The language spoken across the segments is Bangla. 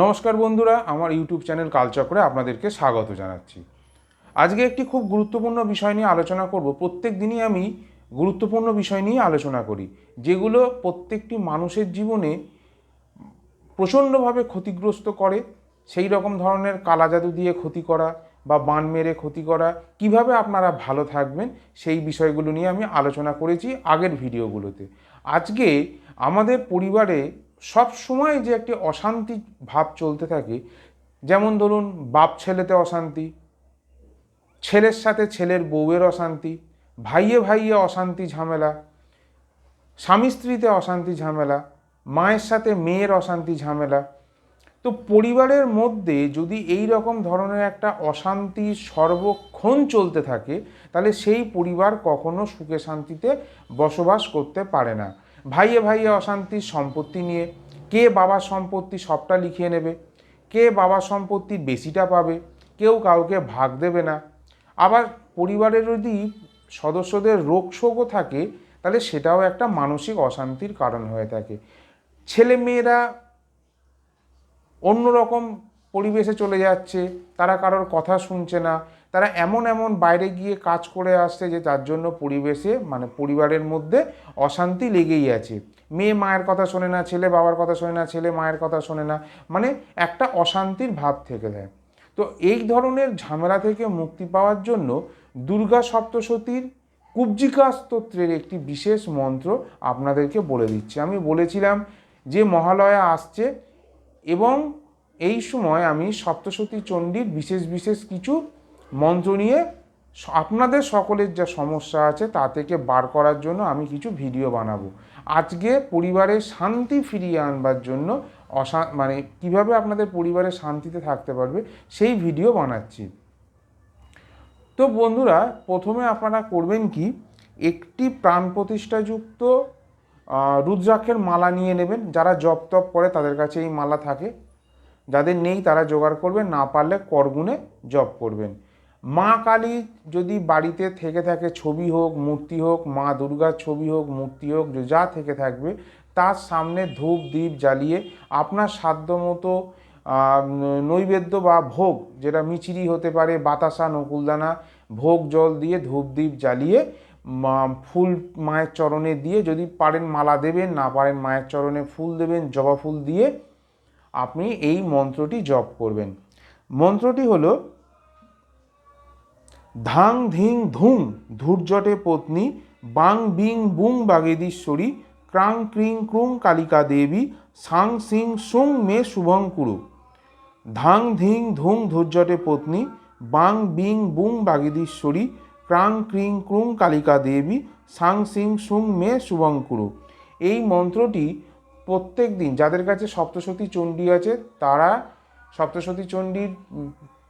নমস্কার বন্ধুরা, আমার ইউটিউব চ্যানেল কালচক্রে আপনাদেরকে স্বাগত জানাচ্ছি। আজকে একটি খুব গুরুত্বপূর্ণ বিষয় নিয়ে আলোচনা করব। প্রত্যেক দিনই আমি গুরুত্বপূর্ণ বিষয় নিয়ে আলোচনা করি, যেগুলো প্রত্যেকটি মানুষের জীবনে প্রচণ্ডভাবে ক্ষতিগ্রস্ত করে। সেই রকম ধরনের কালাজাদু দিয়ে ক্ষতি করা বা বান মেরে ক্ষতি করা, কীভাবে আপনারা ভালো থাকবেন, সেই বিষয়গুলো নিয়ে আমি আলোচনা করেছি আগের ভিডিওগুলোতে। আজকে আমাদের পরিবারে সব সময় যে একটি অশান্তি ভাব চলতে থাকে, যেমন ধরুন বাপ ছেলেতে অশান্তি, ছেলের সাথে ছেলের বউয়ের অশান্তি, ভাইয়ে ভাইয়ে অশান্তি ঝামেলা, স্বামী স্ত্রীতে অশান্তি ঝামেলা, মায়ের সাথে মেয়ের অশান্তি ঝামেলা। তো পরিবারের মধ্যে যদি এই রকম ধরনের একটা অশান্তি সর্বক্ষণ চলতে থাকে, তাহলে সেই পরিবার কখনো সুখে শান্তিতে বসবাস করতে পারে না। ভাইয়ে ভাইয়ে অশান্তি, সম্পত্তি নিয়ে। কে বাবার সম্পত্তি সবটা লিখিয়ে নেবে? কে বাবার সম্পত্তির বেশিটা পাবে? কেউ কাউকে ভাগ দেবে না। আবার পরিবারের যদি সদস্যদের রোগ শোকও থাকে, তাহলে সেটাও একটা মানসিক অশান্তির কারণ হয়ে থাকে। ছেলে মেয়েরা অন্যরকম পরিবেশে চলে যাচ্ছে, তারা কারোর কথা শুনছে না তারা এমন এমন বাইরে গিয়ে কাজ করে আসছে যে তার জন্য পরিবেশে মানে পরিবারের মধ্যে অশান্তি লেগেই আছে। মেয়ে মায়ের কথা শোনে না, ছেলে বাবার কথা শোনে না, ছেলে মায়ের কথা শোনে না মানে একটা অশান্তির ভাব থেকে দেয় তো এই ধরনের ঝামেলা থেকে মুক্তি পাওয়ার জন্য দুর্গা সপ্তশতীর কুব্জিকা স্তোত্রের একটি বিশেষ মন্ত্র আপনাদেরকে বলে দিচ্ছি। আমি বলেছিলাম যে মহালয়া আসছে এবং এই সময় আমি সপ্তশতী চণ্ডীর বিশেষ বিশেষ কিছু মন্ত্র নিয়ে আপনাদের সকলের যা সমস্যা আছে তা থেকে বার করার জন্য আমি কিছু ভিডিও বানাবো। আজকে পরিবারে শান্তি ফিরিয়ে আনবার জন্য অশা মানে কীভাবে আপনাদের পরিবারে শান্তিতে থাকতে পারবে সেই ভিডিও বানাচ্ছি। তো বন্ধুরা, প্রথমে আপনারা করবেন কি, একটি প্রাণ প্রতিষ্ঠাযুক্ত রুদ্রাক্ষের মালা নিয়ে নেবেন। যারা জপ তপ করে তাদের কাছে এই মালা থাকে। যাদের নেই তারা জোগাড় করবেন, না পারলে করগুনে জপ করবেন। মা কালী যদি বাড়িতে থেকে থাকে, ছবি হোক, মূর্তি হোক, মা দুর্গার ছবি হোক, মূর্তি হোক, যা থেকে থাকবে, তার সামনে ধূপ দ্বীপ জ্বালিয়ে আপনার সাধ্য মতো নৈবেদ্য বা ভোগ, যেটা মিচিরি হতে পারে, বাতাসা, নকুলদানা, ভোগ, জল দিয়ে ধূপ দ্বীপ জ্বালিয়ে ফুল মায়ের চরণে দিয়ে যদি পারেন মালা দেবেন, না পারেন মায়ের চরণে ফুল দেবেন, জবা ফুল দিয়ে, আপনি এই মন্ত্রটি জপ করবেন। মন্ত্রটি হলো ধাং ধিং ধুং ধূর্জটে পত্নী, বাং বিং বুং বাগেদীশ্বরী, ক্রাং ক্রিং ক্রুং কালিকা দেবী, সাং সিং সুং মে শুভং কুরু। ধাং ধিং ধুং ধূর্জটে পত্নী, বাং বিং বুং বাগেদীশ্বরী, ক্রাং ক্রিং ক্রুং কালিকা দেবী, সাং সিং সুং মে শুভং কুরু। এই মন্ত্রটি প্রত্যেক দিন যাদের কাছে সপ্তশতী চণ্ডী আছে, তারা সপ্তশতী চণ্ডীর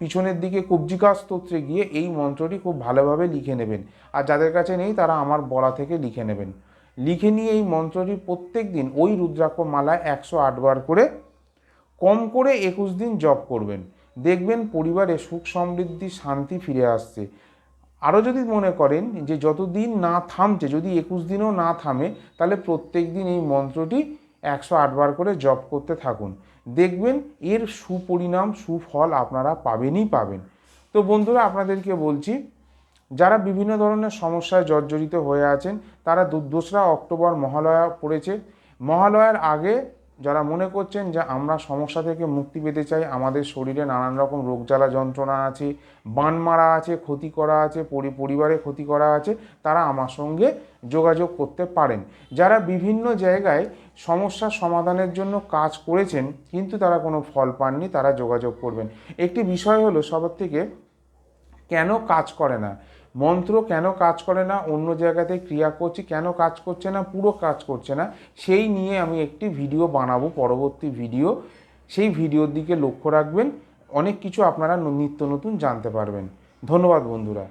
পিছনের দিকে কুব্জিকা স্তোত্রে গিয়ে এই মন্ত্রটি খুব ভালোভাবে লিখে নেবেন। আর যাদের কাছে নেই, তারা আমার বলা থেকে লিখে নেবেন। লিখে নিয়ে এই মন্ত্রটি প্রত্যেক দিন ওই রুদ্রাক্ষ মালায় একশো আটবার করে, কম করে একুশ দিন জপ করবেন। দেখবেন পরিবারে সুখ সমৃদ্ধি, শান্তি ফিরে আসছে। আরও যদি মনে করেন যে যতদিন না থামছে, যদি একুশ দিনও না থামে, তাহলে প্রত্যেক দিন এই মন্ত্রটি একশো আটবার করে জপ করতে থাকুন। দেখবেন এর সুপরিণাম, সুফল আপনারা পাবেনই পাবেন। তো বন্ধুরা, আপনাদেরকে বলছি, যারা বিভিন্ন ধরনের সমস্যায় জর্জরিত হয়ে আছেন, তারা দোসরা অক্টোবর মহালয়া পড়েছে। মহালয়ার আগে যারা মনে করছেন যে আমরা সমস্যা থেকে মুক্তি পেতে চাই, আমাদের শরীরে নানান রকম রোগ জ্বালা যন্ত্রণা আছে, বান মারা আছে, ক্ষতি করা আছে, পরি- পরিবারে ক্ষতি করা আছে, তারা আমার সঙ্গে যোগাযোগ করতে পারেন। যারা বিভিন্ন জায়গায় সমস্যার সমাধানের জন্য কাজ করেছেন, কিন্তু তারা কোনো ফল পাননি, তারা যোগাযোগ করবেন। একটি বিষয় হলো সবার থেকে কেন কাজ করে না? মন্ত্র কেন কাজ করে না? অন্য জায়গাতে ক্রিয়া করছি, কেন কাজ করছে না? পুরো কাজ করছে না? সেই নিয়ে আমি একটি ভিডিও বানাবো, পরবর্তী ভিডিও। সেই ভিডিওর দিকে লক্ষ্য রাখবেন। অনেক কিছু আপনারা নিত্য নতুন জানতে পারবেন। ধন্যবাদ বন্ধুরা।